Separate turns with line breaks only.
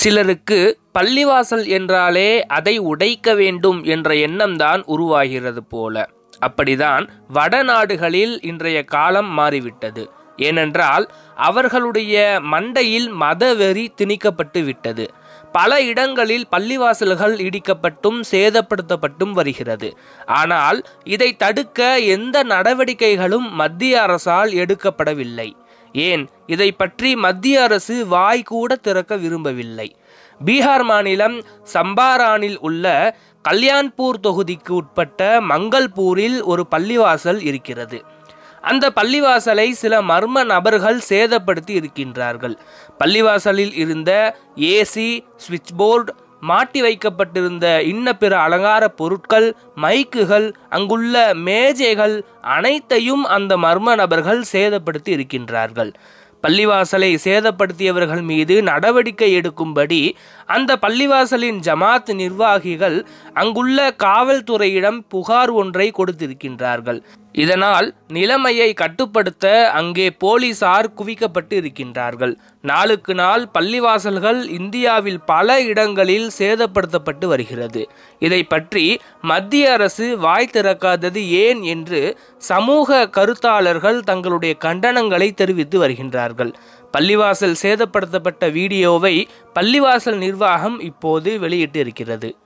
சிலருக்கு பள்ளிவாசல் என்றாலே அதை உடைக்க வேண்டும் என்ற எண்ணம்தான் உருவாகிறது போல. அப்படிதான் வடநாடுகளில் இன்றைய காலம் மாறிவிட்டது. ஏனென்றால் அவர்களுடைய மண்டையில் மதவெறி திணிக்கப்பட்டு விட்டது. பல இடங்களில் பள்ளிவாசல்கள் இடிக்கப்பட்டும் சேதப்படுத்தப்பட்டும் வருகிறது. ஆனால் இதை தடுக்க எந்த நடவடிக்கைகளும் மத்திய அரசால் எடுக்கப்படவில்லை. ஏன்? இதை பற்றி மத்திய அரசு வாய் கூட திறக்க விரும்பவில்லை. பீகார் மாநிலம் சம்பாரானில் உள்ள கல்யாண்பூர் தொகுதிக்கு உட்பட்ட மங்கள்பூரில் ஒரு பள்ளிவாசல் இருக்கிறது. அந்த பள்ளிவாசலை சில மர்ம நபர்கள் சேதப்படுத்தி இருக்கின்றார்கள். பள்ளிவாசலில் இருந்த ஏசி சுவிட்ச் போர்டு மாட்டி வைக்கப்பட்டிருந்த இன்ன பிற அலங்கார பொருட்கள் மைக்குகள் அங்குள்ள மேஜைகள் அனைத்தையும் அந்த மர்ம நபர்கள் சேதப்படுத்தி இருக்கின்றார்கள். பள்ளிவாசலை சேதப்படுத்தியவர்கள் மீது நடவடிக்கை எடுக்கும்படி அந்த பள்ளிவாசலின் ஜமாத் நிர்வாகிகள் அங்குள்ள காவல்துறையிடம் புகார் ஒன்றை கொடுத்திருக்கின்றார்கள். இதனால் நிலைமையை கட்டுப்படுத்த அங்கே போலீசார் குவிக்கப்பட்டு இருக்கின்றார்கள் நாளுக்கு நாள் பள்ளிவாசல்கள் இந்தியாவில் பல இடங்களில் சேதப்படுத்தப்பட்டு வருகிறது. இதை பற்றி மத்திய அரசு வாய் திறக்காதது ஏன் என்று சமூக கருத்தாளர்கள் தங்களுடைய கண்டனங்களை தெரிவித்து வருகின்றார்கள். பள்ளிவாசல் சேதப்படுத்தப்பட்ட வீடியோவை பள்ளிவாசல் நிர்வாகம் இப்போது வெளியிட்டு இருக்கிறது